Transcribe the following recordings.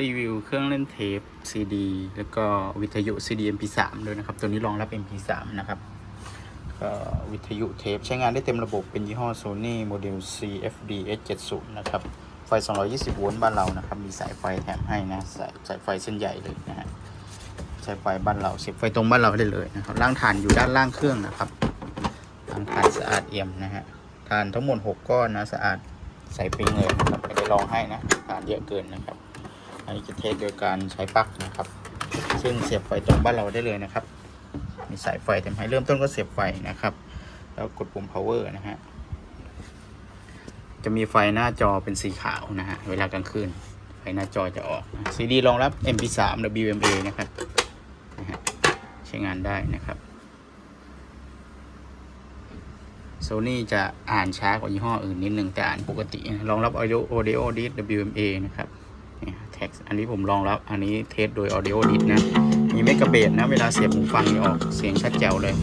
รีวิวเครื่องเล่นเทป CD แล้วก็วิทยุ CD MP3 ด้วยนะครับ ตัวนี้รองรับ MP3 นะครับก็วิทยุเทปใช้งานได้เต็มระบบเป็นยี่ห้อ Sony โมเดล CFD S70 นะครับ ไฟ 220 โวลต์บ้านเรานะครับ มีสายไฟแถมให้นะสายสายไฟเส้นใหญ่เลยนะฮะสายไฟบ้านเราเสียบไฟตรงบ้านเราได้เลยนะครับล่างฐานอยู่ด้านล่างเครื่องนะครับล่างฐานสะอาดเอี่ยมนะฮะฐานทั้งหมด 6 ก้อนนะสะอาดใส่ปิงเลยนะครับไม่ได้ลองให้นะฐานเยอะเกินนะครับ อันนี้จะเทสโดยการใช้ปลั๊กนะครับ ซึ่งเสียบไฟตรงบ้านเราได้เลยนะครับ มีสายไฟแถมให้เริ่มต้นก็เสียบไฟนะครับ แล้วกดปุ่ม power นะฮะ จะมีไฟหน้าจอเป็นสีขาวนะฮะ เวลากลางคืน ไฟหน้าจอจะออกนะ CD รองรับ MP3 WMA นะครับนะฮะใช้งานได้นะครับ Sony จะอ่านช้ากว่ายี่ห้ออื่นนิดนึงแต่อ่านปกตินะรองรับ Audio Audio Disc WMA นะครับ แท็กอันนี้ผมรองรับอันนี้เทสโดย Audio Disc นะ มีเมกะเบสนะ เวลาเสียบหูฟังนี่ออกเสียงชัดแจ๋วเลย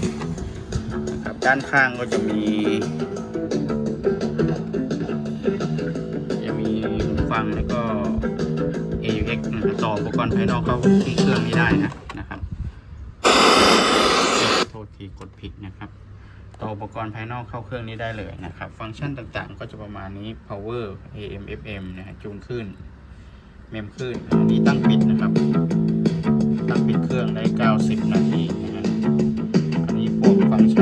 นะครับด้านข้างก็จะมีจะมีหูฟังแล้วก็ AUX นะครับต่ออุปกรณ์ภายนอกเข้าที่เครื่องนี้ได้นะนะครับโทษทีกดผิดนะครับต่ออุปกรณ์ภายนอกเข้าเครื่องนี้ได้เลยนะครับ ฟังก์ชันต่างๆ ก็จะประมาณนี้ power AM FM นะฮะจูนขึ้น เมมขึ้นอันนี้ตั้งปิดนะครับ ตั้งปิดเครื่องได้ 90 นาทีนะฮะอันนี้พวกฟังก์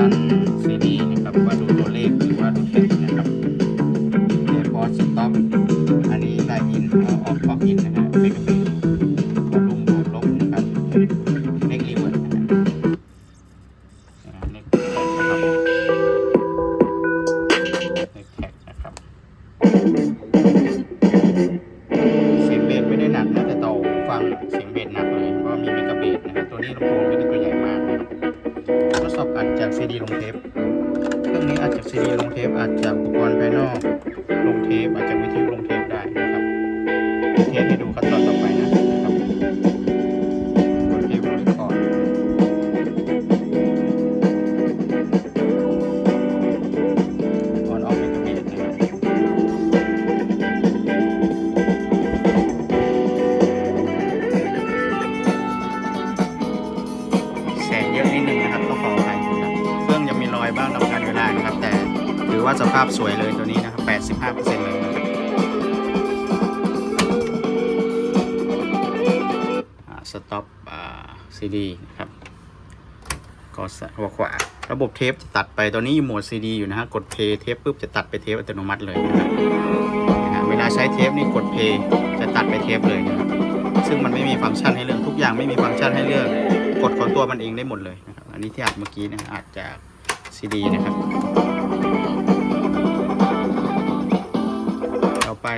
หนักเลยก็มีเมกะเบสนะครับตัวนี้ลำโพงไม่ได้ตัวใหญ่มากนะครับทดสอบอัดจากซีดีลงเทปเครื่องนี้อัดจากซีดีลงเทปอัดจากอุปกรณ์ภายนอกลงเทปอาจจะวิทยุลงเทปได้นะครับเทสให้ดูครับ อว่าสภาพสวยเลยตัวนี้นะครับ 85%เลยนะครับสต็อปซีดีนะครับก็หัวขวา ระบบเทปจะตัดไปตอนนี้อยู่โหมดซีดีอยู่นะฮะ กดเพย์เทปปุ๊บจะตัดไปเทปอัตโนมัติเลยนะครับเวลาใช้เทปนี่กดเพย์จะตัดไปเทปเลยนะครับ ซึ่งมันไม่มีฟังก์ชันให้เลือกทุกอย่างไม่มีฟังก์ชันให้เลือก กดของตัวมันเองได้หมดเลยนะครับ อันนี้ที่อัดเมื่อกี้นะอัดจากซีดีนะครับ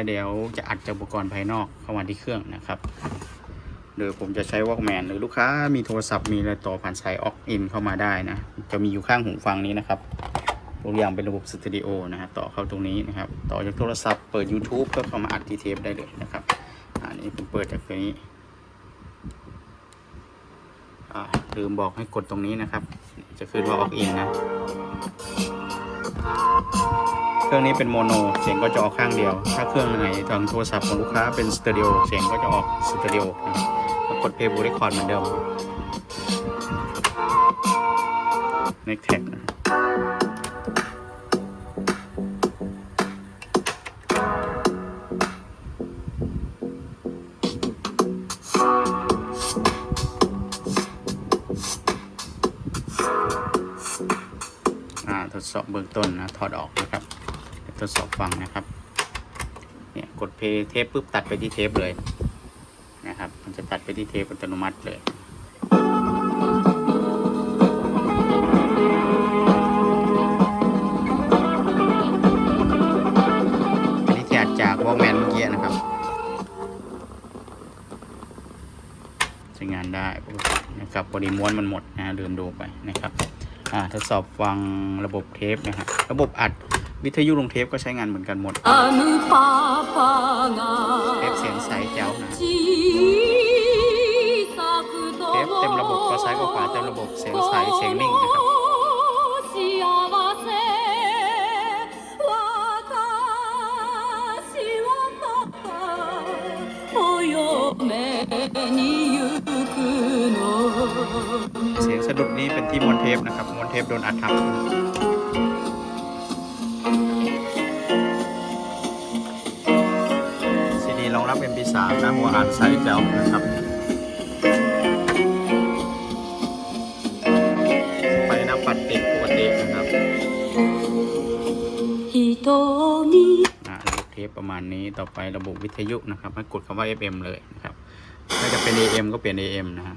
เดี๋ยวจะอัดจากอุปกรณ์ภายนอกเข้ามาที่เครื่องนะครับโดยผมจะใช้ Walkman หรือลูกค้ามีโทรศัพท์มีอะไรต่อผ่านสายออกอินเข้ามาได้นะ จะมีอยู่ข้างหูฟังนี้นะครับทุกอย่างเป็นระบบสตูดิโอนะฮะต่อเข้าตรงนี้นะครับ ต่อจากโทรศัพท์เปิด YouTube ก็เข้ามาอัดที่เทปได้เลยนะครับอันนี้ผมเปิดจากตัวนี้อ่าลืมบอกให้กดตรงนี้นะครับ จะขึ้นว่าออกอินนะ รื่องนี้เป็นโมโน เสียงก็จะออกข้างเดียว ถ้าเครื่องไหนทางโทรศัพท์ของลูกค้าเป็นสเตอริโอเสียงก็จะออกสเตอริโอนะครับแล้วกดเพย์บูเรคคอร์ดเหมือนเดิม Next tag นะทดสอบเบื้องต้นนะ ถอดออกนะครับ ทดสอบฟังนะครับ เนี่ยกดเพย์เทปปุ๊บตัดไปที่เทปเลยนะครับ มันจะตัดไปที่เทปอัตโนมัติเลยอันนี้ที่อัดจากวอลแมนเมื่อกี้นะครับใช้งานได้นะครับพอดีม้วนมันหมดนะลืมดูไปนะครับอ่าทดสอบฟังระบบเทปนะฮะระบบอัด วิทยุลงเทปก็ใช้งานเหมือนกันหมดเทปเสียงใสแจ๋วนะเทปเต็มระบบก็ซ้ายก็ขวาเต็มระบบเสียงใสเสียงนิ่งนะครับเสียงสะดุดนี้เป็นที่มอนเทปนะครับมอนเทปโดนอัดทับ ซีดีรองรับ MP3 นะหัวอ่านไซส์เจ้านะครับไฟหน้าปัดติดปกตินะครับ瞳อะระบบเทปประมาณนี้ต่อไประบบวิทยุนะครับ ให้กดคำว่า FM เลยนะครับ ถ้าจะเป็น AM ก็เปลี่ยน AM นะฮะ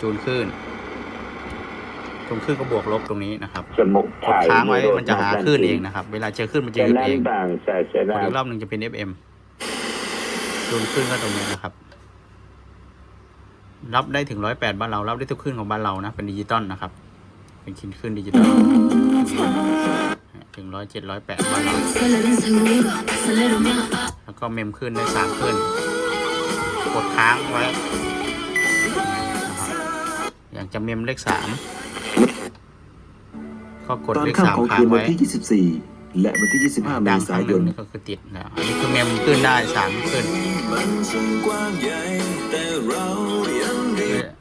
จูนคลื่นจูนคลื่นก็บวกลบตรงนี้นะครับสมุกกดไทยค้างไว้มันจะหาคลื่นเองนะครับ เวลาเจอคลื่นมันจะฉะหยุดนั้เอนงบางศาสกนาดอีกรอบหนึ่งจะเป็น FM จูนคลื่นก็ตรงนี้นะครับ รับได้ถึงร้อยแปดบ้านเรา รับได้ทุกคลื่นของบ้านเรานะ เป็นดิจิตอลนะครับ เป็นคลื่นดิจิตอลถึงร้อยเจ็ดร้อยแปดบ้านเรา แล้วก็เมมขึ้นได้สามขึ้น กดค้างไว้นะครับอยากจะเมมเลขสามก็กดตอนเลขค่ำสามของค้าคืงนวันไว้ที่24และวันที่ 25 เมดังคษารั้งหยนึ่งนนี่ก็คือติดแล้วอันนี้คือเมมขึ้นได้ สามขึ้น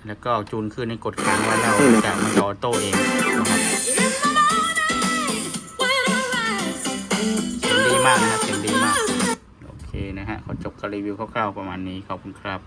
แล้วก็จูนขึ้นให้กดค้างไว้แล้วแต่มันจะออโต้เองนะครับเสียงดีมากนะครับเสียงดีมาก โอเคนะฮะขอจบการรีวิวคร่าวๆประมาณนี้ขอบคุณครับ